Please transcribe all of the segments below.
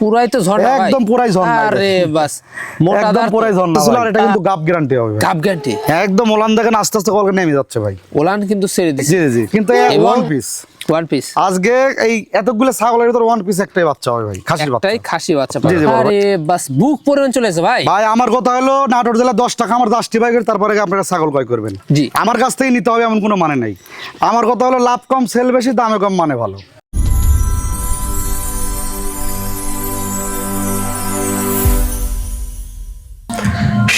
পুরাই তো ঝর্ণা একদম পুরাই ঝর্ণা। আরে বাস। মোটা একদম পুরাই ঝর্ণা ছিল এটা কিন্তু গাপ গ্যারান্টি হবে ভাই। কাপ গ্যান্টি একদম ওলান দেখেন আস্তে আস্তে কলকে নেমে যাচ্ছে ভাই। ওলান কিন্তু ছেড়ে দিছে। জি জি কিন্তু ওয়ান পিস ওয়ান পিস আজকে এই এতগুলো ছাগলের ভিতর ওয়ান পিস একটাই বাচ্চা হবে ভাই খাসির বাচ্চা। একটাই খাসি বাচ্চা জি, জি, আরে বাস বুক পরিমাণ চলেছে ভাই। ভাই আমার কথা হলো নাটোর জেলা দশ টাকা আমার দশটি বাইকের তারপরে আপনারা ছাগল ক্রয় করবেন। জি। আমার কাছ থেকে নিতে হবে এমন কোনো মানে নাই। আমার কথা হলো লাভ কম সেল বেশি দামে কম মানে ভালো।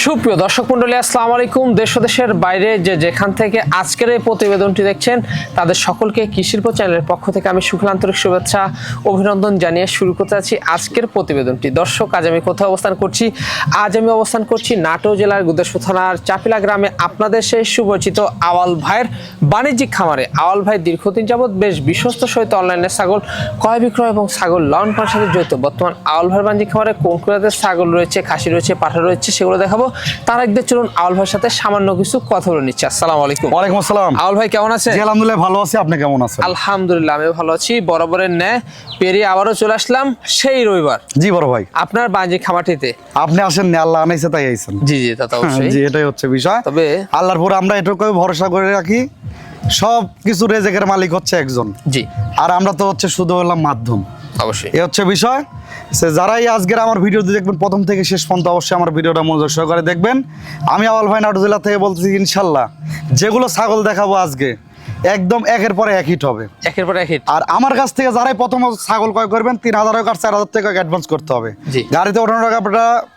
সুপ্রিয় দর্শক মন্ডলী আসসালামু আলাইকুম। দেশ দেশের বাইরে যে যেখান থেকে আজকের এই প্রতিবেদনটি দেখছেন, তাদের সকলকে কৃষিল্প চ্যানেলের পক্ষ থেকে আমি শুক্লান্তরিক শুভেচ্ছা, অভিনন্দন জানিয়ে শুরু করতে যাচ্ছি আজকের প্রতিবেদনটি। দর্শক, আজ আমি কোথায় অবস্থান করছি? আজ আমি অবস্থান করছি নাটোর জেলার গুদেশ্বর থানার চাপিলা গ্রামে আপনাদের সেই সুপরিচিত আওয়াল ভাইয়ের বাণিজ্যিক খামারে। আওয়াল ভাই দীর্ঘদিন যাবৎ বেশ বিশ্বস্ত সহিত অনলাইনে ছাগল ক্রয় বিক্রয় এবং ছাগল পালনের সাথে জড়িত। বর্তমান আওয়াল ভাইয়ের বাণিজ্যিক খামারে কোন কোন ছাগল রয়েছে, খাসি রয়েছে, পাঠা রয়েছে, সেগুলো দেখাবো। তার একদের চলুন আওয়াল ভাইয়ের সাথে সামান্য কিছু কথা বলে নিচ্ছি। আসসালামু আলাইকুম। ওয়ালাইকুম আসসালাম। আওয়াল ভাই কেমন আছে জি আলহামদুলিল্লাহ ভালো আছি। আপনি কেমন আছেন? আলহামদুলিল্লাহ আমি ভালো আছি। বরাবরের ন্যায়। পেরিয়ে আবারও চলে আসলাম সেই রবিবার। জি বড় ভাই। আপনার বাণিজ্যিক খামারটিতে আপনি আসেন নি, আল্লাহ আনাইছে তাই আইছেন। জি জি তা তো অবশ্যই। জি এটাই হচ্ছে বিষয়। তবে আল্লাহর পরে আমরা এটুকু ভরসা করে রাখি সব কিছু রেজেকের মালিক হচ্ছে একজন। জি। আর আমরা তো হচ্ছে শুধু হলাম মাধ্যম। অবশ্যই। এ হচ্ছে বিষয়। সে যারাই আজকের আমার ভিডিও দেখবেন প্রথম থেকে শেষ পর্যন্ত অবশ্যই আমার ভিডিওটা মনোযোগ সহকারে দেখবেন। আমি আওয়াল ভাই নাটু থেকে বলতেছি ইনশাল্লাহ যেগুলো ছাগল দেখাবো আজকে একদম একের পরে এক হিট হবে। একের পর এক hit। আর আমার কাছ থেকে যারাই প্রথম ছাগল ক্রয় করবেন তিন হাজার টাকা চার হাজার টাকা অ্যাডভান্স করতে হবে। গাড়িতে ওঠানো টাকা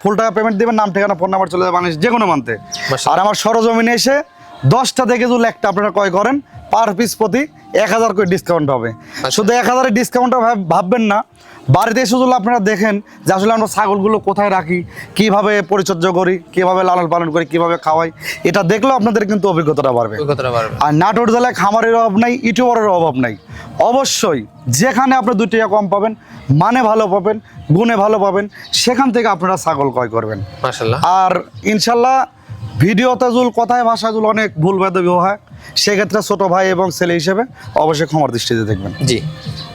ফুল টাকা পেমেন্ট দিবেন নাম ঠিকানা ফোন নাম্বার চলে যাবে মানুষ যে কোনো মানতে আর আমার সরজমিনে এসে দশটা থেকে যদি একটা আপনারা ক্রয় করেন পার পিস প্রতি এক হাজার করে ডিসকাউন্ট হবে। শুধু এক হাজারের ডিসকাউন্টটা ভাববেন না। বাড়িতে এসে যদি আপনারা দেখেন যে আসলে আমরা ছাগলগুলো কোথায় রাখি কীভাবে পরিচর্যা করি কীভাবে লালন পালন করি কীভাবে খাওয়াই এটা দেখলেও আপনাদের কিন্তু অভিজ্ঞতাটা বাড়বে। আর নাটোর জেলায় খামারের অভাব নাই ইউটিউবারের অভাব নাই। অবশ্যই যেখানে আপনি দুই টাকা কম পাবেন মানে ভালো পাবেন গুণে ভালো পাবেন সেখান থেকে আপনারা ছাগল ক্রয় করবেন। আর ইনশাল্লাহ ভিডিওতে জুল কথায় ভাষায় জুল অনেক ভুল বেদবি হয়। সেক্ষেত্রে ছোট ভাই এবং ছেলে হিসেবে অবশ্যই ক্ষমার দৃষ্টিতে দেখবেন। জি।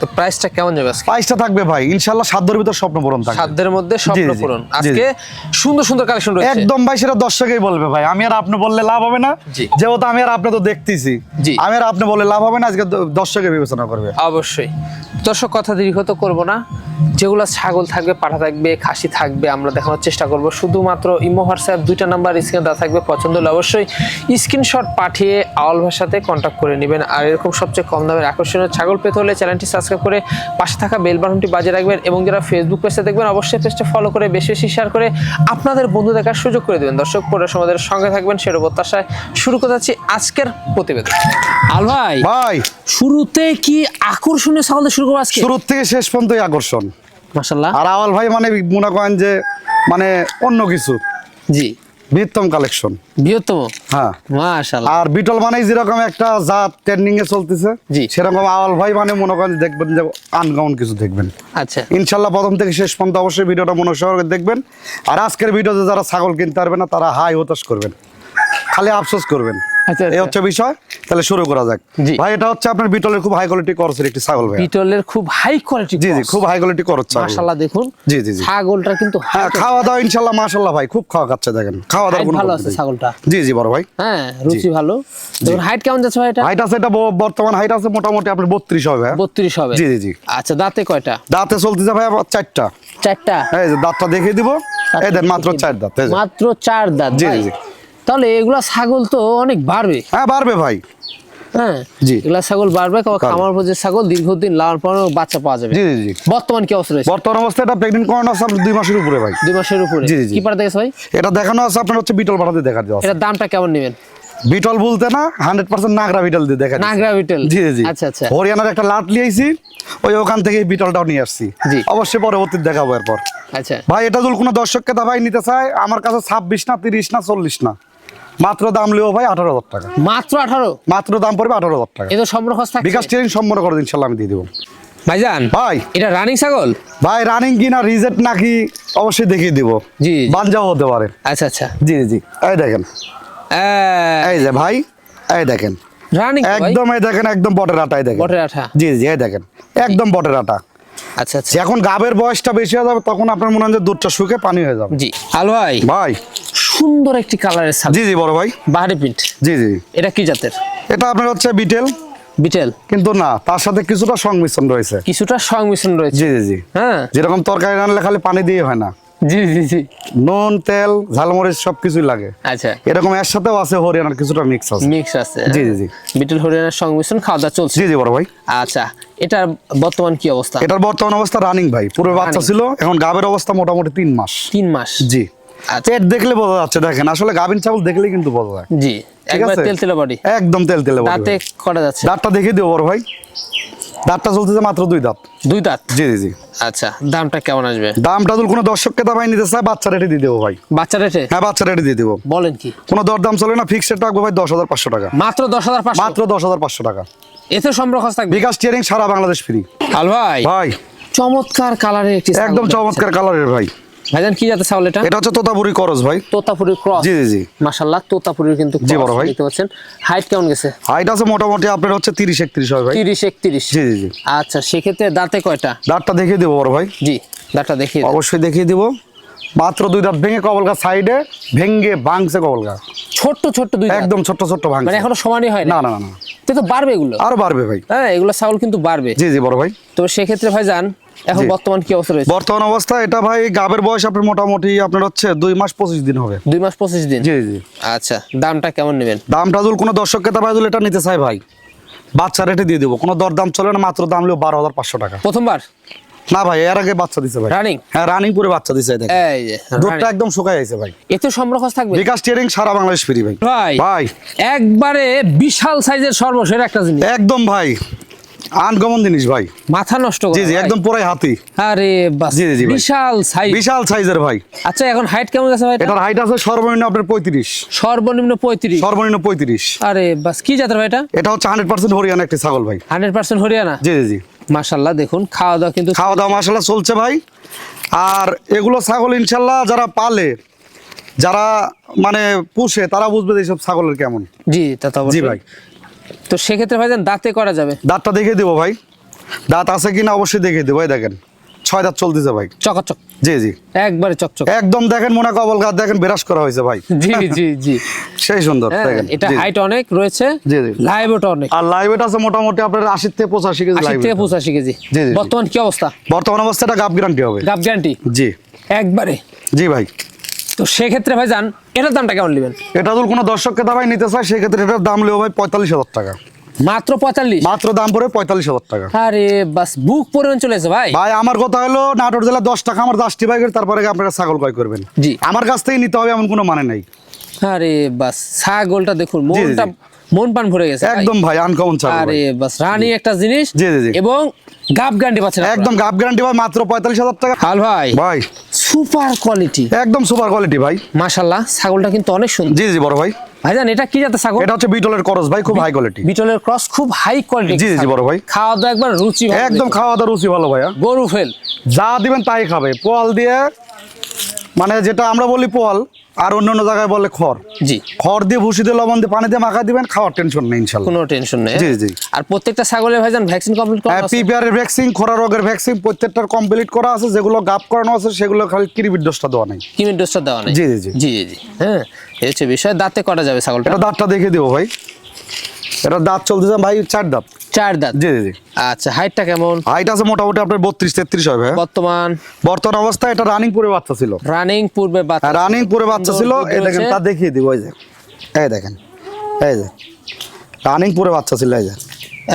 তো প্রাইসটা কেমন যাবে আজকে? প্রাইসটা থাকবে ভাই ইনশাল্লাহ সাধ্যের ভিতর স্বপ্ন পূরণ থাকবে। সাধ্যের মধ্যে স্বপ্ন পূরণ। আজকে সুন্দর সুন্দর কালেকশন রয়েছে। একদম ভাই সেটা দর্শকেই বলবে ভাই। আমি আর আপনি বললে লাভ হবে না। যেহেতু আমি আর আপনি তো দেখতেছি। জি। আমি আর আপনি বললে লাভ হবে না আজকে দর্শকে বিবেচনা করবে। অবশ্যই। দর্শক কথা দীর্ঘ তো করব না। যেগুলো ছাগল থাকবে পাঠা থাকবে খাসি থাকবে আমরা দেখানোর চেষ্টা করব। শুধুমাত্র ইমো হোয়াটসঅ্যাপ দুইটা নাম্বার স্ক্রিনে দেওয়া থাকবে। পছন্দ হলে অবশ্যই স্ক্রিনশট পাঠিয়ে আওয়াল সাথে কন্ট্যাক্ট করে নেবেন। আর এরকম সবচেয়ে কম দামের আকর্ষণীয় ছাগল পেতে হলে চ্যানেলটি সাবস্ক্রাইব করে পাশে থাকা বেল বাটনটি বাজিয়ে রাখবেন এবং যারা ফেসবুক পেজে দেখবেন অবশ্যই পেজটা ফলো করে বেশি বেশি শেয়ার করে আপনাদের বন্ধু দেখার সুযোগ করে দেবেন। দর্শক পরে সমাজের সঙ্গে থাকবেন সেটা প্রত্যাশায় শুরু করতে যাচ্ছি আজকের প্রতিবেদন। আল ভাই ভাই। শুরুতে কি আকর্ষণীয় ছাগল শুরু করব আজকে? শুরুর থেকে শেষ পর্যন্তই আকর্ষণ। মাশাল্লাহ আর আওয়াল ভাই মানে মনে করেন যে মানে অন্য কিছু। জি। বৃত্তম কালেকশন বৃহত্তম? হ্যাঁ। মাশাআল্লাহ। আর বিটল মানে যেরকম একটা জাত ট্রেন্ডিং এ চলতেছে জি। সেরকম আওয়াল ভাই মানে মনে করেন দেখবেন যে আনকমন কিছু দেখবেন। আচ্ছা। ইনশাল্লাহ প্রথম থেকে শেষ পর্যন্ত অবশ্যই ভিডিওটা মনোসহকারে দেখবেন। আর আজকের ভিডিওতে যারা ছাগল কিনতে পারবে না তারা হাই হতাশ করবেন। খালি আফসোস করবেন। এই আচ্ছা। হচ্ছে বিষয়। তাহলে শুরু করা যাক। ভাই এটা হচ্ছে আপনার বিটলের খুব হাই কোয়ালিটি করছেন একটি ছাগল ভাই পিটলের খুব হাই কোয়ালিটি জি জি খুব হাই কোয়ালিটি করছ ছাগল। দেখুন। জি জি জি। ছাগলটা কিন্তু হ্যাঁ খাওয়া দাওয়া ইনশাল্লাহ মাশাল্লাহ ভাই খুব খাওয়া খাচ্ছে দেখেন। খাওয়া দাওয়া হাইট ভালো আছে ছাগলটা। জি জি বড় ভাই। হ্যাঁ রুচি ভালো। দেখুন হাইট কেমন যাচ্ছে ভাই এটা? হাইট আছে এটা বর্তমান হাইট আছে মোটামুটি আপনার বত্রিশ হবে ভাই বত্রিশ হবে। জি, জি, জি। আচ্ছা দাঁতে কয়টা? দাঁতে চলতেছে ভাই চারটা। চারটা? এই যে দাঁতটা দেখিয়ে দিব। এই মাত্র চার দাঁত মাত্র চার দাঁত জি। জি। তাহলে এগুলা ছাগল তো অনেক বাড়বে। হ্যাঁ পারবে ভাই। হ্যাঁ জি। এগুলা ছাগল বাড়বে খামার উপর যে ছাগল দীর্ঘদিন লালন পালন বাচ্চা পাওয়া যাবে। জি জি জি। বর্তমান কি অবস্থা রয়েছে? বর্তমান অবস্থায় এটা প্রেগনেন্ট করানো আছে আপনার দুই মাসের উপরে ভাই। দুই মাসের উপরে? জি, জি। কি পারে দেখেছে ভাই? এটা দেখানো আছে আপনার হচ্ছে বিটল পাঠাতে দেখা দেওয়া আছে। দামটা কেমন নেবেন? বিটল বলতে না হান্ড্রেড পার্সেন্ট নাগরা বিটল দিয়ে দেখা নাগরা বিটল? জি জি আচ্ছা আচ্ছা। হরিয়ানার একটা লাট লিয়েছি ওই ওখান থেকে বিটলটাও নিয়ে আসছি। জি। অবশ্যই পরবর্তী দেখাবো এরপর। আচ্ছা। ভাই এটা যদি কোনো দর্শককে দাবাই নিতে চায় আমার কাছে ছাব্বিশ না তিরিশ না চল্লিশ না। মাত্র দাম লিও ভাই আঠারো হাজার টাকা। মাত্র আঠারো? মাত্র দাম পড়বে আঠারো হাজার টাকা। এ তো সম্পূর্ণ খরচ বিকাশ ট্রেন সম্পন্ন করে দিন, ইনশাল্লাহ আমি দিয়ে দেবো। ভাইজান ভাই। এটা রানিং ছাগল? ভাই রানিং কি না রিজেক্ট নাকি অবশ্যই দেখিয়ে দিব। জি। বানজাও হতে পারে। আচ্ছা আচ্ছা। জি জি এই দেখেন। এই যে ভাই এই দেখেন। রানিং একদম এই দেখেন একদম বটের আটা এই দেখেন। বটের আঠা। জি জি এই দেখেন। একদম বটের আটা। আচ্ছা আচ্ছা। এখন গাবের বয়সটা বেশি হয়ে যাবে তখন আপনার মনে হয় যে দুধটা শুকে পানি হয়ে যাবে। জি। আল ভাই? ভাই সুন্দর একটি কালারের ছাগল জি জি বড় ভাই। বাহারি প্রিন্ট জি জি। এটা কি জাতের? এটা আপনার হচ্ছে বিটেল। বিটেল। কিন্তু না তার সাথে কিছুটা সংমিশ্রণ রয়েছে। কিছুটা সংমিশ্রণ রয়েছে। জি জি জি। হ্যাঁ। যেরকম তরকারি রান্নালে খালি পানি দিয়ে হয় না। জি জি জি। নুন তেল ঝালমরিচ সব কিছুই লাগে। আচ্ছা। এরকম এর সাথেও আছে হরিয়ানার কিছুটা মিক্স আছে। মিক্স আছে। জি, জি, জি। বিটেল হরিয়ানার সংমিশ্রণ খাওয়া দাওয়া চলছে। জি জি বড় ভাই। আচ্ছা এটার বর্তমান কি অবস্থা? এটার বর্তমান অবস্থা রানিং ভাই। পুরো বাচ্চা ছিল এখন গাবের অবস্থা মোটামুটি তিন মাস। তিন মাস। জি। পেট দেখলে বোঝা যাচ্ছে দেখেন। আসলে গাভিন ছাগল দেখলেই কিন্তু বোঝা যায়। জি একবার তেল তেলে বডি। একদম তেল তেলে বডি। দাঁতে। করা যাচ্ছে? দাঁতটা দেখিয়ে দিও বড় ভাই। দাঁতটা চলতেছে মাত্র দুই দাঁত। দুই দাঁত? জি জি জি। আচ্ছা দামটা কেমন আসবে? দামটা যদি কোনো দর্শককে দাবাই নিতে চায় বাচ্চা রেটে দিয়ে দেবো ভাই। বাচ্চা রেটে? হ্যাঁ বাচ্চা রেটে দিয়ে দেবো। বলেন কি? কোনো দরদাম চলে না ফিক্সড রেট রাখব ভাই দশ হাজার পাঁচশো টাকা। মাত্র দশ হাজার পাঁচশো? মাত্র দশ হাজার পাঁচশো টাকা। এতে সম্পর্ক থাকবে? বিকাশ টিয়ারিং সারা বাংলাদেশ ফ্রি আল ভাই। ভাই। চমৎকার কালারের একটি একদম চমৎকার কালারের ভাই। ভাইজান কি জাতের ছাগল এটা? এটা হচ্ছে তোতাপুরি করস ভাই। তোতাপুরি ক্রস। জি জি জি। মাশাল্লাহ তোতাপুরির কিন্তু জি বড় ভাই। দেখতে পাচ্ছেন। হাইট কেমন গেছে? হাইট আছে মোটামুটি আপনার হচ্ছে তিরিশ একত্রিশ হয় ভাই। তিরিশ একত্রিশ। জি জি জি। আচ্ছা সেক্ষেত্রে দাঁতে কয়টা? দাঁতটা দেখিয়ে দেবো বড় ভাই। জি দাঁতটা দেখিয়ে অবশ্যই দেখিয়ে দিব। মাত্র দুই দাঁত ভেঙে কবলগা সাইডে ভেঙ্গে ভাঙছে কবলগা। ছোট্ট ছোট্ট দুই। একদম ছোট্ট ছোট্ট ভাঙছে। মানে এখনও সমানই হয় না? না না না তো বাড়বে এগুলো? আরও বাড়বে ভাই। হ্যাঁ এগুলো ছাগল কিন্তু বাড়বে। জি জি বড় ভাই। তো সেক্ষেত্রে ভাই যান এখন বর্তমান কি অবস্থা রয়েছে? বর্তমান অবস্থা এটা ভাই গাবের বয়স আপনার মোটামুটি আপনার হচ্ছে দুই মাস পঁচিশ দিন হবে। দুই মাস পঁচিশ দিন? জি জি। আচ্ছা দামটা কেমন নেবেন? দামটা যদি কোনো দর্শককে তা ভাই এটা নিতে চাই ভাই বাচ্চা রেটে দিয়ে দেবো। কোনো দরদাম চলে না মাত্র দাম লিও বারো হাজার পাঁচশো টাকা। প্রথমবার? না ভাই এর আগে বাচ্চা দিছে ভাই। রানিং হ্যাঁ রানিং পুরে বাচ্চা দিছে দেখেন। এই যে দুধটা একদম শুকায় আছে ভাই। এতে সম্পর্ক থাকবে? বিকাশ টিয়ারিং সারা বাংলাদেশ ফ্রি ভাই। ভাই ভাই। একবারে বিশাল সাইজের সর্বশেষ একটা জিনিস। একদম ভাই। আনকমন জিনিস ভাই। মাথা নষ্ট জি করে জি একদম পুরাই হাতি। আরে বাস জি, জি, বিশাল সাইজ বিশাল সাইজের ভাই। আচ্ছা এখন হাইট কেমন গেছে ভাই এটা? এটার হাইট আছে সর্বনিম্ন আপনার পঁয়ত্রিশ। সর্বনিম্ন পঁয়ত্রিশ। সর্বনিম্ন পঁয়ত্রিশ। আরে বাস কি জাতের ভাই এটা? এটা হচ্ছে হান্ড্রেড পার্সেন্ট হরিয়ানা একটি ছাগল ভাই। Hundred percent Haryana? জি জি জি। মাশাল্লাহ দেখুন খাওয়া দাওয়া কিন্তু খাওয়া দাওয়া মশলা চলছে ভাই। আর এগুলো ছাগল ইনশাল্লাহ যারা পালে যারা মানে পুষে তারা বুঝবে যে এইসব ছাগলের কেমন। জি তা তো জি ভাই। তো সেক্ষেত্রে ভাইজান দাঁতে করা যাবে? দাঁতটা দেখে দেবো ভাই। দাঁত আছে কিনা অবশ্যই দেখে দেবো ভাই দেখেন। ছয় দাঁত চলতেছে ভাই। চকাচক। জি জি। একবারে চকচক। একদম দেখেন মোনা কবল গাছ দেখেন বিরাজ করা হয়েছে ভাই। জি জি জি। সেই সুন্দর হ্যাঁ, দেখেন। এটা হাইট অনেক রয়েছে জি, জি। লাইভটা অনেক। আর লাইভ আছে মোটামুটি আপনার আশি থেকে পঁচাশি কেজি আশি লাইভ থেকে পঁচাশি কেজি। জি, জি। বর্তমান কি অবস্থা? বর্তমান অবস্থাটা গাপ গ্যারান্টি হবে। গাব গ্যারান্টি জি। একবারে? জি ভাই। তো সেক্ষেত্রে ভাই যান এটার দামটা কেমন নেবেন? এটা যদি কোনো দর্শককে দাবাই নিতে চায় সেক্ষেত্রে এটার দাম লেও ভাই পঁয়তাল্লিশ হাজার টাকা। মাত্র পঁয়তাল্লিশ? মাত্র দাম পড়ে পঁয়তাল্লিশ হাজার টাকা। আরে বাস বুক পরিমাণ চলে এসে ভাই? ভাই আমার কথা হলো নাটোর জেলা দশ টাকা আমার দশটি বাইকের তারপরে আপনারা ছাগল ক্রয় করবেন। জি। আমার কাছ থেকে নিতে হবে এমন কোনো মানে নাই। আরে বাস ছাগলটা দেখুন। মনটা মন পান ভরে গেছে একদম ভাই আনকমন ছাগল আরে। বাস রানি একটা জিনিস জি, জি, জি। এবং গাব গ্যারান্টি পাচ্ছেন একদম গাব গ্যারান্টি ভাই মাত্র পঁয়তাল্লিশ হাজার টাকা। হাল ভাই। ভাই। Super quality. একদম সুপার কোয়ালিটি ভাই। মাশাআল্লাহ ছাগলটা কিন্তু অনেক সুন্দর। জি জি বড় ভাই। ভাইজান এটা কি জাতের ছাগল? এটা হচ্ছে বিটলের ক্রস ভাই খুব হাই কোয়ালিটি বিটলের ক্রস খুব হাই কোয়ালিটি জি, জি, বড় ভাই। খাওয়া দাওয়া একবার রুচি ভালো। একদম খাওয়া দাওয়া রুচি ভালো ভাইয়া। গরু ফেল। যা দিবেন তাই খাবে। পোয়াল দিয়ে মানে যেটা আমরা বলি পল আর অন্য অন্য জায়গায় বলে খড়। জি। খড় দিয়ে ভুসি দিয়ে লবণ দিয়ে পানি দিয়ে মাখা দিবেন খাওয়ার টেনশন নেই ইনশাল্লাহ। কোনো টেনশন নেই। জি, জি। আর প্রত্যেকটা ছাগলের ভাইজান ভ্যাকসিন কমপ্লিট করা আছে? পিপিআর এর ভ্যাকসিন খরা রোগের ভ্যাকসিন প্রত্যেকটার কমপ্লিট করা আছে যেগুলো গাপ করানো আছে সেগুলো খালি কিরিবির ডোজটা দেওয়া নেই। কিমির ডোজটা দেওয়া নেই? জি, জি, জি। জি জি হ্যাঁ এই হচ্ছে বিষয়। দাঁতে করা যাবে ছাগলটা? এটা দাঁতটা দেখে দিব ভাই। এটা দাঁত চলতে চলতেছে ভাই চার দাঁত। চার দাঁত। জি জি আচ্ছা হাইটটা কেমন? হাইট আছে মোটামুটি আপনার বত্রিশ তেত্রিশ হবে বর্তমান? বর্তমান অবস্থায় এটা রানিং পুরে বাচ্চা ছিল। রানিং পূর্বে বাচ্চা রানিং পুরে বাচ্চা ছিল। এই দেখেন তা দেখিয়ে দিব এই যে। এই দেখেন এই যে। রানিং পুরে বাচ্চা ছিল এই যে।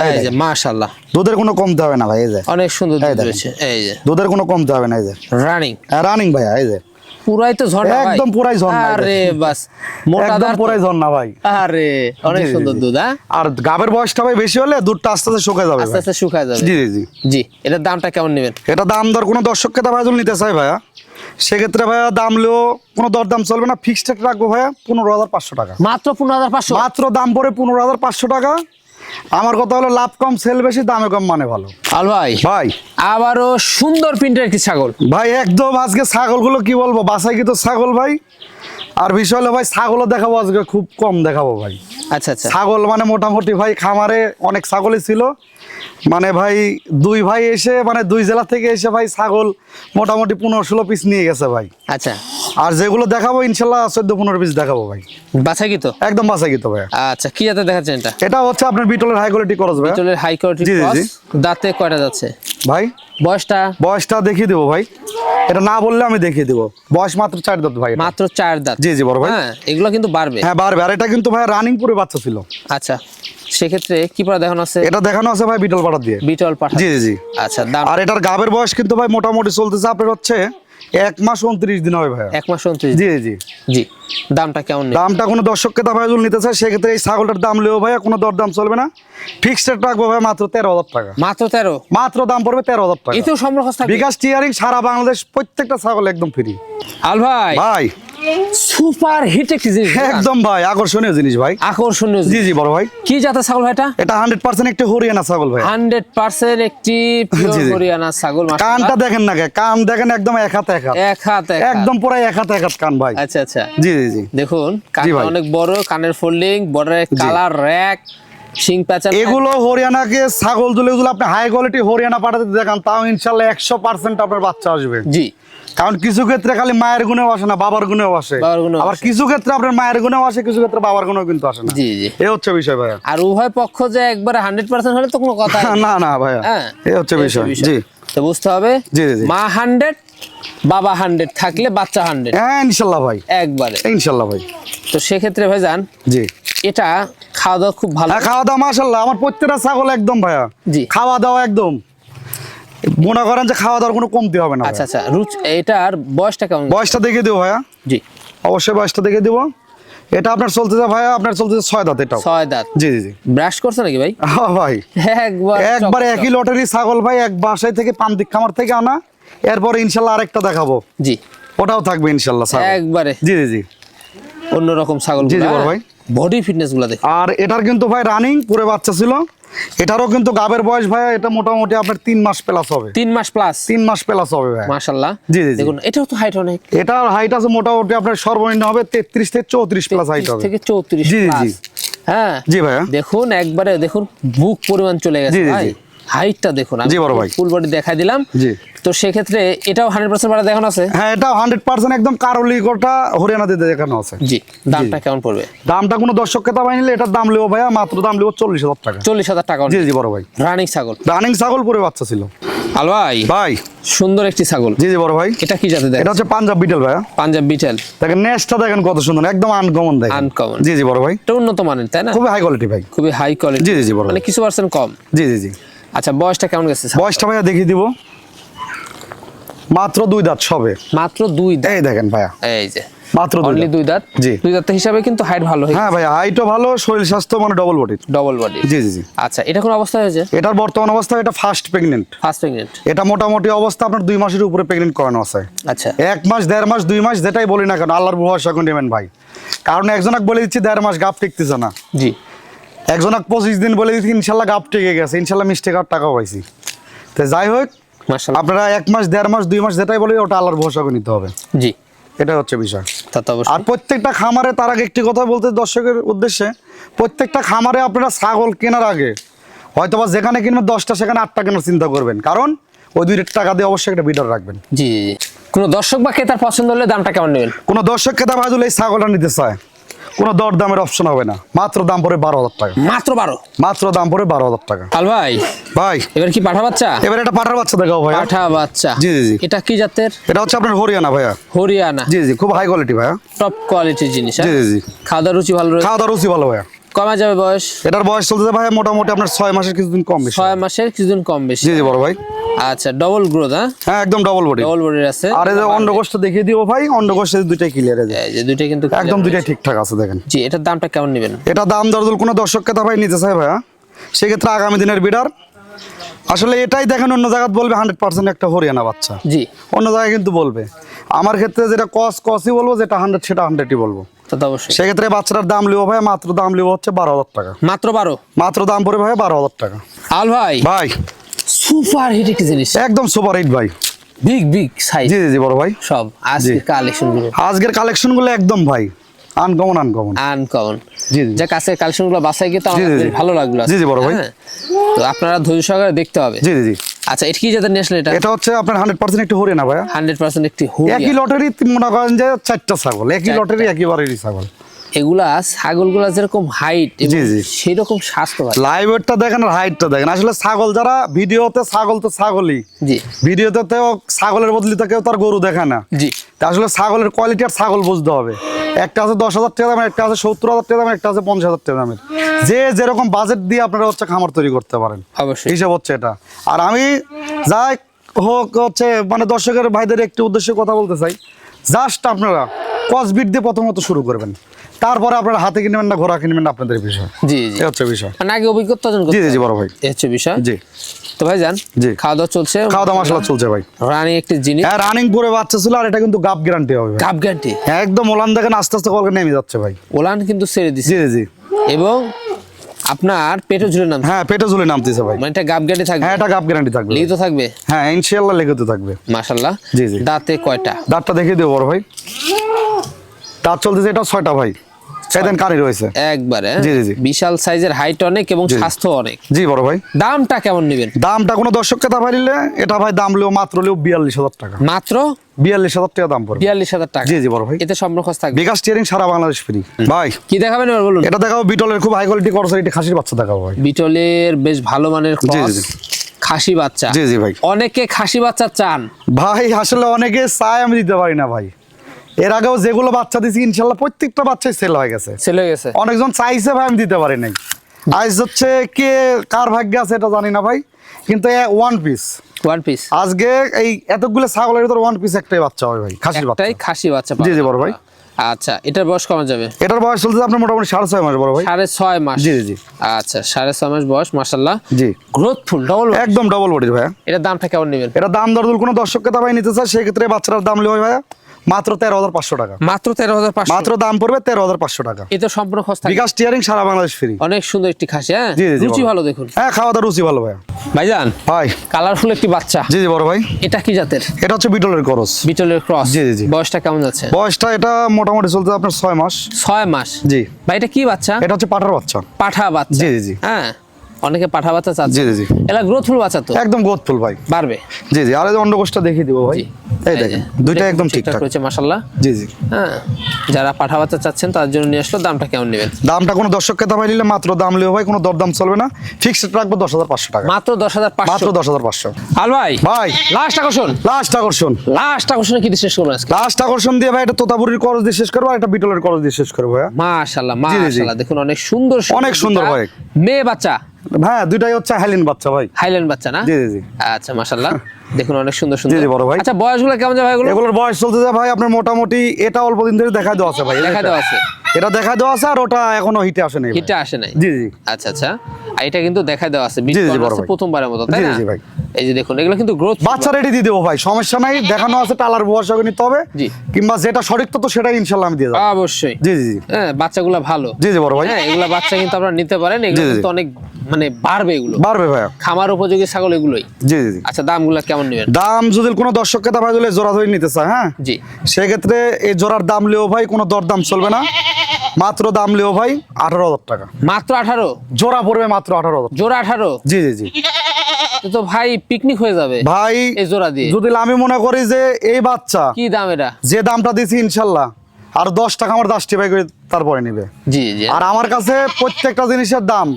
এই যে মাশাআল্লাহ। দুধের কোনো কমতে হবে না ভাই এই যে। অনেক সুন্দর দুধ রয়েছে এই যে। দুধের কোনো কমতে হবে না এই যে। রানিং রানিং ভাইয়া এই যে। পুরাই তো ঝর্ণা একদম পুরাই ঝর্ণা, আরে বাস। মোটা একদম পুরাই ঝর্ণা ভাই। আরে অনেক সুন্দর দুধ হ্যাঁ? আর গাবের বয়সটা ভাই বেশি হলে দুধটা আস্তে আস্তে শুকায় যাবে আস্তে আস্তে শুকায় যাবে। জি জি জি। এটার দামটা কেমন নেবেন? এটা দাম দর কোনো দর্শককে তা ভাই নিতে চাই ভাইয়া। সেক্ষেত্রে ভাইয়া দাম লেও কোনো দরদাম চলবে না। ফিক্সড রাখব ভাইয়া পনেরো হাজার পাঁচশো টাকা। মাত্র পনেরো হাজার পাঁচশো? মাত্র দাম পড়ে পনেরো হাজার পাঁচশো টাকা। আমার কথা হলো লাভ কম সেল বেশি দামে কম মানে ভালো। আল ভাই ভাই। আবারও সুন্দর প্রিন্টের একটি ছাগল? ভাই একদম আজকে ছাগলগুলো কি বলব বাসায় কি তো ছাগল ভাই? আর বিষয় হলো ভাই ছাগলও দেখাবো আজকে খুব কম দেখাবো ভাই। আচ্ছা আচ্ছা। ছাগল মানে মোটামুটি ভাই খামারে অনেক ছাগলই ছিল। মানে ভাই দুই ভাই এসে মানে দুই জেলা থেকে এসে ভাই ছাগল মোটামুটি পনেরো ষোলো পিস নিয়ে গেছে ভাই। আচ্ছা। আর যেগুলো দেখাবো ইনশাল্লাহ চোদ্দ পনেরো পিস দেখাবো ভাই। বাছা কি তো একদম বাসা গিয়ে ভাই আচ্ছা কি জাতের দেখাচ্ছেন এটা? এটা হচ্ছে আপনার বিটলের হাই কোয়ালিটি করস ভাই চুলের হাই কোয়ালিটি জি, জি। দাঁতে কয়টা যাচ্ছে? ভাই? বয়সটা? বয়সটা দেখিয়ে দেবো ভাই। এটা না বললে আমি দেখিয়ে দেবো। বয়স মাত্র চার দাঁত ভাই মাত্র চার দাঁত। জি জি বড় ভাই। হ্যাঁ এগুলো কিন্তু বাড়বে। হ্যাঁ বাড়বে। আর এটা কিন্তু ভাই রানিং পুরে বাচ্চা ছিল। আচ্ছা সেক্ষেত্রে কি পড়া দেখানো আছে? এটা দেখানো আছে ভাই বিটল পাড়া দিয়ে। বিটল পাঠা জি জি জি। আচ্ছা দাম? আর এটার গাবের বয়স কিন্তু ভাই মোটামুটি চলতেছে আপনার হচ্ছে এক মাস উনত্রিশ দিন হবে ভাই এক মাস উনত্রিশ জি জি। জি। দামটা কেমন দামটা কোনো দর্শককে ভাই নিতে চায় সেক্ষেত্রে এই ছাগলটার দাম লেও ভাই কোনো দর দাম চলবে না। ফিক্সড রাখব ভাই মাত্র তেরো হাজার টাকা। মাত্র তেরো? মাত্র দাম পড়বে তেরো হাজার টাকা। এতেও সম্পর্ক বিকাশ টিয়ারিং সারা বাংলাদেশ প্রত্যেকটা ছাগল একদম ফ্রি আল ভাই। ভাই। সুপার হিট একটি জিনিস একদম ভাই আকর্ষণীয় জিনিস ভাই। আকর্ষণীয় জি জি বড় ভাই। কি জাতের ছাগল এটা হান্ড্রেড পার্সেন্ট একটি হরিয়ানা ছাগল ভাই। হান্ড্রেড পার্সেন্ট একটি পিওর। হরিয়ানা ছাগল কানটা দেখেন না কান দেখেন একদম এক হাত এক হাত। এক হাত একদম পুরো এক হাত এক হাত কান ভাই। আচ্ছা আচ্ছা। জি জি জি। দেখুন কানটা অনেক বড় কানের ফোল্ডিং বর্ডারের কালার র্যাক শিং প্যাচার এগুলো হরিয়ানাকে ছাগল তুলে এগুলো আপনি হাই কোয়ালিটি হরিয়ানা পাঠাতে দেখান তাও ইনশাল্লাহ একশো পার্সেন্ট আপনার বাচ্চা আসবে। জি। কারণ কিছু ক্ষেত্রে খালি মায়ের গুণেও আসে না বাবার গুণেও আসে। আবার কিছু ক্ষেত্রে আপনার মায়ের গুণেও আসে কিছু ক্ষেত্রে বাবার গুণেও কিন্তু আসে না। জি জি। এ হচ্ছে বিষয় ভাইয়া। আর উভয় পক্ষ যে একবারে হান্ড্রেড পার্সেন্ট হলে তো কোনো কথা না না ভাইয়া। হ্যাঁ এ হচ্ছে বিষয় জি। তো বুঝতে হবে জি, জি, জি। মা হান্ড্রেড বাবা হান্ড্রেড থাকলে বাচ্চা হান্ড্রেড। হ্যাঁ ইনশাল্লাহ ভাই। একবারে। ইনশাল্লাহ ভাই। তো সেক্ষেত্রে ভাই যান জি। এটা খাওয়া দাওয়া খুব ভালো। হ্যাঁ খাওয়া দাওয়া মাসাল্লাহ আমার প্রত্যেকটা ছাগল একদম ভাইয়া। জি। খাওয়া দাওয়া একদম। মনে করেন যে খাওয়া দাওয়ার কোনো কমতি হবে না আচ্ছা আচ্ছা রুচ এটার বয়সটা কেমন? বয়সটা দেখে দেবো ভাইয়া। জি। অবশ্যই বয়সটা দেখে দেবো। এটা আপনার চলতেছে ভাইয়া আপনার চলতেছে ছয় দাঁত এটাও। ছয় দাঁত। জি জি জি। ব্রাশ করছে নাকি ভাই? হ্যাঁ ভাই। একবার একবার একই লটারি ছাগল ভাই এক বাসায় থেকে পান্তিক খামার থেকে আনা। এরপর ইনশাল্লাহ আরেকটা দেখাবো। জি। ওটাও থাকবে ইনশাল্লাহ একবারে। জি জি জি। অন্যরকম ছাগল জি, জি, বড় ভাই। বডি ফিটনেসগুলা দেখ। আর এটার কিন্তু ভাই রানিং পুরো বাচ্চা ছিল। এটারও কিন্তু গাবের বয়স ভাই এটা মোটামুটি আপনার তিন মাস প্লাস হবে। তিন মাস প্লাস তিন মাস প্লাস হবে ভাই মাশাল্লাহ। জি, জি। দেখুন এটাও তো হাইট অনেক। এটার হাইট আছে মোটামুটি আপনার সর্বনিম্ন হবে তেত্রিশ থেকে চৌত্রিশ প্লাস হাইট 30 হবে থেকে চৌত্রিশ জি, জি, জি। হ্যাঁ। জি ভাইয়া। দেখুন একবারে দেখুন বুক পরিমাণ চলে গেছে ভাই। হাইটটা দেখুন জি, বড় ভাই। ফুল বডি দেখাই দিলাম। জি। তো সেক্ষেত্রে এটাও হান্ড্রেড পার্সেন্ট ভাড়া দেখানো আছে? হ্যাঁ এটা হান্ড্রেড পার্সেন্ট একদম কারলি গোটা দেখানো আছে। জি দামটা কেমন পড়বে? দামটা কোনো দর্শককে নিলে এটার দাম ভাইয়া মাত্র দাম চল্লিশ হাজার টাকা। চল্লিশ হাজার টাকা জি জি বড় ভাই। রানিং ছাগল। রানিং ছাগল পরে বাচ্চা ছিল। আল ভাই ভাই। সুন্দর একটি ছাগল। জি জি বড় ভাই। এটা কি জাতে দেখ এটা হচ্ছে পাঞ্জাব বিটেল ভাইয়া। পাঞ্জাব বিটেল দেখেন নেক্সটটা দেখেন কত সুন্দর একদম আনকমন দেখেন। Uncommon। জি জি বড় ভাই। এটা উন্নত মানের তাই না? খুবই হাই কোয়ালিটি ভাই। খুবই হাই কোয়ালিটি জি, জি, বড় মানে ভাই। কিছু পার্সেন্ট কম। জি জি জি। আচ্ছা বয়সটা কেমন গেছে বয়সটা ভাইয়া দেখিয়ে দিব। মাত্র দুই দাঁত সবে। মাত্র দুই দাঁত? এই দেখেন ভাইয়া। এই যে মাত্র দুই দাঁত। দুই দাঁত? জি। দুই দাঁত হিসাবে কিন্তু হাইট ভালো হ্যাঁ ভাইয়া হাইটও ভালো শরীর স্বাস্থ্য মানে ডবল বডির ডবল বডি জি জি জি। আচ্ছা এটা কোন অবস্থা হয়েছে? এটার বর্তমান অবস্থা এটা ফার্স্ট প্রেগনেন্ট ফার্স্ট প্রেগনেন্ট এটা মোটামুটি অবস্থা আপনার দুই মাসের উপরে প্রেগনেন্ট করানো আছে। আচ্ছা। এক মাস দেড় মাস দুই মাস যেটাই বলি না কেন আল্লাহর ভরসা করে নেবেন ভাই। কারণ একজনক বলে দিচ্ছি দেড় মাস গাপ টিকতেছে না। জি। একজনক পঁচিশ দিন বলে দিচ্ছি ইনশাল্লাহ গাপ টিকে গেছে ইনশাল্লাহ মিষ্টি কাপ টাকাও পাইছি। তো যাই হোক আপনারা এক মাস দেড় মাস দুই মাস যেটাই বলি ওটা আল্লাহর ভরসা করে নিতে হবে। জি। এটা হচ্ছে বিষয়। আর প্রত্যেকটা খামারে তার আগে একটি কথা বলতে দর্শকের উদ্দেশ্যে প্রত্যেকটা খামারে আপনারা ছাগল কেনার আগে হয়তোবা যেখানে কিনবেন দশটা সেখানে আটটা কেনার চিন্তা করবেন। কারণ ওই দুই টাকা দিয়ে অবশ্যই একটা বিডার রাখবেন। জি কোনো দর্শক বা ক্রেতার পছন্দ হলে দামটা কেমন নেবেন? কোনো দর্শক খেতে ভাজুল এই ছাগলটা নিতে চায় কোনো দর দামের অপশন হবে না। মাত্র দাম পড়ে বারো হাজার টাকা। মাত্র বারো? মাত্র দাম পড়ে বারো হাজার টাকা। আল ভাই ভাই। এবার কি পাঠা বাচ্চা? এবার এটা পাঠার বাচ্চা দেখাও ভাই পাঠা বাচ্চা। জি, জি। এটা কি জাতের? এটা হচ্ছে আপনার হরিয়ানা ভাইয়া। হরিয়ানা। জি জি খুব হাই কোয়ালিটি ভাইয়া। টপ কোয়ালিটির জিনিস হ্যাঁ? জি জি জি। খাওয়া দাওয়া রুচি ভালো খাওয়া দাওয়া রুচি ভালো ভাইয়া। কমা যাবে বয়স? এটার বয়স চলতেছে ভাই মোটামুটি আপনার ছয় মাসের কিছুদিন কম বেশি। ছয় মাসের কিছুদিন কম বেশি। জি জি বড় ভাই। আচ্ছা ডবল গ্রোথ হ্যাঁ? হ্যাঁ একদম ডবল বডি ডবল বডির আছে। আর এই যে অন্ডকোষটা দেখিয়ে দিব ভাই অন্ডকোষের দুইটাই ক্লিয়ার আছে এই যে দুইটা কিন্তু একদম দুইটাই ঠিকঠাক আছে দেখেন। জি এটার দামটা কেমন নেবেন? এটা দাম দরদুল কোনো দর্শককে তা ভাই নিতে চাই ভাইয়া সেক্ষেত্রে আগামী দিনের বিডার আসলে এটাই দেখেন অন্য জায়গায় বলবে হান্ড্রেড পার্সেন্ট একটা হরিয়ানা বাচ্চা। জি। অন্য জায়গায় কিন্তু বলবে। আমার ক্ষেত্রে যেটা কস কসই বলব যেটা হান্ড্রেড সেটা হান্ড্রেডই বলব। সেক্ষেত্রে বাচ্চাটার দাম লিবো ভাই মাত্র দাম লিবো হচ্ছে বারো হাজার টাকা। মাত্র বারো? মাত্র দাম পড়ে ভাই বারো হাজার টাকা। আল ভাই? ভাই। সুপার হিট একটি জিনিস। একদম সুপার হিট ভাই। বিগ বিগ সাইজ জি জি বড় ভাই। সব আজকের কালেকশনগুলো একদম ভাই। আনকমন আনকমন আনকমন জি জি যে কাছে কালেকশনগুলো বাসায় গিয়ে তো জি। ভালো লাগল জি, জি, বড় ভাই। হ্যাঁ। তো আপনারা ধৈর্য সহকারে দেখতে হবে। জি জি জি। আচ্ছা এটা কি জাতের এটা? এটা হচ্ছে আপনার হান্ড্রেড পার্সেন্ট একটু হরিয়ানা ভাইয়া? হান্ড্রেড পার্সেন্ট একটি একই লটারি মনে করেন যে চারটা ছাগল। একই। লটারি একইবারেরই ছাগল। এগুলা ছাগলগুলা যেরকম হাইট জি, জি। সেই রকম স্বাস্থ্য লাইভ ওয়েটটা দেখেন আর হাইটটা দেখেন। আসলে ছাগল যারা ভিডিওতে ছাগল তো ছাগলই। জি। ভিডিওতে তো ছাগলের বদলি তো কেউ তার গরু দেখে না। জি। আসলে ছাগলের কোয়ালিটি আর ছাগল বুঝতে হবে। একটা আছে দশ হাজার টাকা দামের একটা আছে সত্তর হাজার টাকা দামের একটা আছে পঞ্চাশ হাজার টাকা দামের। যে যেরকম বাজেট দিয়ে আপনারা হচ্ছে খামার তৈরি করতে পারেন। অবশ্যই। হিসাব হচ্ছে এটা। আর আমি যাই হোক হচ্ছে মানে দর্শকের ভাইদের একটি উদ্দেশ্যে কথা বলতে চাই। জাস্ট আপনারা কসবিট দিয়ে প্রথমত শুরু করবেন। তারপরে আপনার হাতে কিনবেন না ঘোড়া কিনবেন না আপনাদের বিষয়। জি জি। হচ্ছে বিষয়। মানে আগে অভিজ্ঞতা অর্জন জি জি বড় ভাই। এই হচ্ছে বিষয়। জি। তো ভাই যান জি। খাওয়া দাওয়া চলছে? খাওয়া দাওয়া মশলা চলছে ভাই। রানি একটি জিনিস। হ্যাঁ রানিং পরে বাচ্চা ছিল আর এটা কিন্তু গাপ গ্যারান্টি হবে ভাই। কাপ গ্যান্টি একদম ওলান দেখেন আস্তে আস্তে কলকে নেমে যাচ্ছে ভাই। ওলান কিন্তু ছেড়ে দিছে। জি জি। এবং আপনার পেটও জুড়ে নাম হ্যাঁ পেটে ঝুলে নামতেছে ভাই। মানে এটা গাপ গ্যান্টি থাকবে? হ্যাঁ এটা গাপ গ্যারান্টি থাকবে। লিখিত থাকবে? হ্যাঁ ইনশাআল্লাহ লেগে থাকবে। মাশাল্লাহ জি, জি। দাঁতে কয়টা? দাঁতটা দেখিয়ে দেবো বড় ভাই। দাঁত চলতেছে এটা ছয়টা ভাই। সেদিন কানি রয়েছে। একবারে জি, জি, জি। বিশাল সাইজের হাইট অনেক এবং স্বাস্থ্য অনেক। জি বড় ভাই। দামটা কেমন নেবেন? দামটা কোনো দর্শককে তা পারিলে এটা ভাই দাম লেও মাত্র লেও বিয়াল্লিশ হাজার টাকা। মাত্র? বিয়াল্লিশ হাজার টাকা দাম পড়বে। বিয়াল্লিশ হাজার টাকা। জি জি বড় ভাই। এতে সম্পর্ক থাকবে। বিকাশ টিয়ারিং সারা বাংলাদেশ ফ্রি ভাই। কি দেখাবেন এবার বলুন? এটা দেখাবো বিটলের খুব হাই কোয়ালিটি করছে এটা খাসির বাচ্চা দেখাবো ভাই। বিটলের বেশ ভালো মানের জি, জি। খাসি বাচ্চা। জি জি ভাই। অনেকে খাসি বাচ্চা চান। ভাই আসলে অনেকে চায় আমি দিতে পারি না ভাই। এর আগেও যেগুলো বাচ্চা দিছি ইনশাল্লাহ প্রত্যেকটা বাচ্চাই সেল হয়ে গেছে। ছেলে গেছে। অনেকজন চাইছে ভাই আমি দিতে পারি নাই। আজ হচ্ছে কে কার ভাগ্যে আছে এটা জানি না ভাই কিন্তু ওয়ান পিস ওয়ান পিস আজকে এই এতগুলো ছাগলের ভিতর ওয়ান পিস একটাই বাচ্চা হবে ভাই খাসির বাচ্চা। একটাই খাসি বাচ্চা জি, জি, বড় ভাই। আচ্ছা এটার বয়স কমা যাবে? এটার বয়স চলছে আপনার মোটামুটি সাড়ে ছয় মাস বড় ভাই। সাড়ে ছয় মাস। জি, জি। আচ্ছা সাড়ে ছয় মাস বয়স মাসাল্লাহ জি। গ্রোথফুল ডবল একদম ডবল বডির ভাইয়া। এটার দামটা কেমন নেবেন? এটা দাম দরদুল কোনো দর্শককে ভাই নিতে চায় সেক্ষেত্রে বাচ্চাটার দাম নেবে ভাইয়া। মাত্র তেরো হাজার পাঁচশো টাকা। মাত্র তেরো হাজার পাঁচশো। মাত্র দাম পড়বে তেরো হাজার পাঁচশো টাকা। এতে সম্পূর্ণ খরচ বিকাশ টিয়ারিং সারা বাংলাদেশ ফ্রি অনেক সুন্দর একটি খাসি হ্যাঁ? জি জি রুচি ভালো দেখুন। হ্যাঁ খাওয়া দাওয়া রুচি ভালো ভাইয়া। ভাইজান ভাই। কালারফুল একটি বাচ্চা। জি জি বড় ভাই। এটা কি জাতের? এটা হচ্ছে বিটলের করস বিটলের ক্রস জি, জি, জি। বয়সটা কেমন যাচ্ছে? বয়সটা এটা মোটামুটি চলছে আপনার ছয় মাস। ছয় মাস? জি। ভাই এটা কি বাচ্চা? এটা হচ্ছে পাঠার বাচ্চা। পাঠা বাচ্চা। জি, জি, জি। হ্যাঁ। অনেকে পাঠা বাচ্চা চাচ্ছে। জি, জি। এলা গ্রোথফুল বাচ্চা তো। একদম গোদফুল ভাই। বাড়বে। জি জি আর অন্ডকোষটা দেখিয়ে দিব ভাই। এই দেখেন দুইটা একদম ঠিকঠাক রয়েছে মাসাল্লাহ জি জি। হ্যাঁ যারা পাঠা বাচ্চা চাচ্ছেন তার জন্য নিয়ে আসলো দামটা কেমন নেবেন? দামটা কোনো দর্শককে দামাই নিলে মাত্র দাম লিও ভাই কোনো দরদাম চলবে না। ফিক্সড রাখব দশ হাজার পাঁচশো টাকা। মাত্র দশ হাজার মাত্র পাঁচশো দশ হাজার পাঁচশো। আল ভাই ভাই। লাস্ট আকর্ষণ। লাস্ট আকর্ষণ। লাস্ট আকর্ষণে কি শেষ করব আজকে? লাস্ট আকর্ষণ দিয়ে ভাই এটা তোতাপুরির করজ দিয়ে শেষ করব আর একটা বিটলের করজ দিয়ে শেষ করব জি, জি। দেখুন অনেক সুন্দর অনেক সুন্দর ভাই। মেয়ে বাচ্চা। হ্যাঁ দুইটাই হচ্ছে হাইলিন বাচ্চা ভাই। হাইল্যান্ড বাচ্চা না? জি জি আচ্ছা মাশাল্লাহ দেখুন অনেক সুন্দর সুন্দর জি, বড় ভাই। আচ্ছা বয়সগুলো কেমন এগুলো? এগুলোর বয়স চলতে যায় ভাই আপনার মোটামুটি এটা অল্প দিন ধরে দেখা দেওয়া আছে ভাই দেখা দেওয়া আছে। এটা দেখা দেওয়া আছে আর ওটা এখনও হিটে আসে নাই হিটে আসে নাই? জি জি। আচ্ছা আচ্ছা। আর এটা কিন্তু দেখা দেওয়া আছে জি, জি, বড় আছে ভাই। প্রথমবারের মতো তাই না? জি, ভাই। এই যে দেখুন এগুলো কিন্তু গ্রোথ বাচ্চা রেডি দিয়ে দেবো ভাই সমস্যা নাই দেখানো আছে টালার করে নিতে হবে। জি। কিংবা যেটা সঠিক তো সেটাই ইনশাল্লাহ আমি দিয়ে দেবো। অবশ্যই। জি জি হ্যাঁ বাচ্চাগুলো ভালো। জি জি বড় ভাই। হ্যাঁ এগুলা বাচ্চা কিন্তু আপনারা নিতে পারেন এগুলো। কিন্তু অনেক মানে বাড়বে এগুলো? বাড়বে ভাইয়া। খামার উপযোগী ছাগল এগুলোই? জি জি আচ্ছা দামগুলো কেমন নেবেন? দাম যদি কোনো দর্শককে তা ভাই জোড়া ধরে নিতে চায় হ্যাঁ? জি। সেক্ষেত্রে এই জোড়ার দাম লিও ভাই কোনো দর দাম চলবে না। মাত্র দাম লিও ভাই আঠারো হাজার টাকা। মাত্র আঠারো? জোড়া পড়বে মাত্র আঠারো হাজার। জোড়া আঠারো? জি জি জি। তো ভাই পিকনিক হয়ে যাবে ভাই এই জোড়া দিয়ে। যদি আমি মনে করি যে এই বাচ্চা কি দাম এটা? যে দামটা দিছি ইনশাল্লাহ আর দশ টাকা আমার দশটি ভাই করে তারপরে নিবে। জি জি। আর আমার কাছে প্রত্যেকটা জিনিসের দাম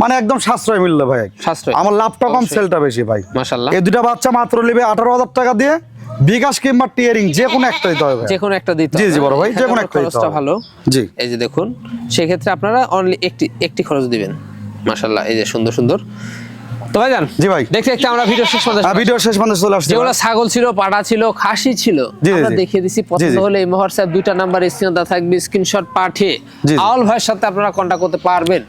মানে একদম সাশ্রয় মূল্য ভাই। সাশ্রয়। আমার লাভটা কম। সেলটা বেশি ভাই। মাশাল্লাহ এই দুটা বাচ্চা মাত্র নেবে আঠারো হাজার টাকা দিয়ে বিকাশ কিংবা টিয়ারিং যে কোনো একটা দিতে হবে। যে কোনো একটা দিতে জি, জি, বড় ভাই, যে কোনো একটা দিতে খরচটা। ভালো। জি। এই যে দেখুন সেক্ষেত্রে আপনারা অনলি একটি একটি খরচ দিবেন। মাশাল্লাহ এই যে সুন্দর সুন্দর। তো ভাই যান জি ভাই। দেখতে দেখতে আমরা ভিডিও শেষ পর্যন্ত ভিডিও শেষ পর্যন্ত চলে আসছে যেগুলো ছাগল ছিল পাটা ছিল খাসি ছিল আমরা। দেখিয়ে দিছি। পছন্দ হলে এই হোয়াটসঅ্যাপ দুইটা নাম্বার স্ক্রিনে থাকবে স্ক্রিনশট পাঠিয়ে। আউল ভাইয়ের সাথে আপনারা কন্টাক্ট করতে পারবেন।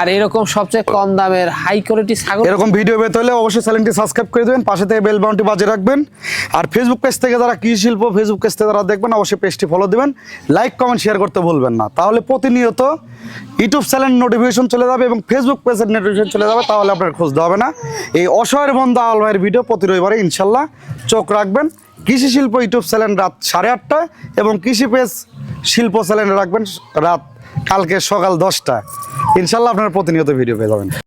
আর এরকম সবচেয়ে কম দামের হাই কোয়ালিটি ছাগল এরকম ভিডিও পেতে হলে অবশ্যই চ্যানেলটি সাবস্ক্রাইব করে দেবেন, পাশে থেকে বেল বাউনটি বাজিয়ে রাখবেন। আর ফেসবুক পেজ থেকে যারা কৃষি শিল্প ফেসবুক পেজ থেকে যারা দেখবেন, অবশ্যই পেজটি ফলো দেবেন। লাইক কমেন্ট শেয়ার করতে ভুলবেন না। তাহলে প্রতিনিয়ত ইউটিউব চ্যানেল নোটিফিকেশন চলে যাবে এবং ফেসবুক পেজের নোটিফিকেশন চলে যাবে, তাহলে আপনার খুঁজতে হবে না। এই অসহায়ের বন্ধু আল ভাইয়ের ভিডিও প্রতি রবিবারে ইনশাল্লাহ চোখ রাখবেন। কৃষি শিল্প ইউটিউব চ্যানেল রাত সাড়ে আটটায় এবং কৃষি পেজ শিল্প চ্যানেলে রাখবেন রাত কালকে সকাল দশটা ইনশাল্লাহ আপনার প্রতিনিয়ত ভিডিও পেয়ে যাবেন।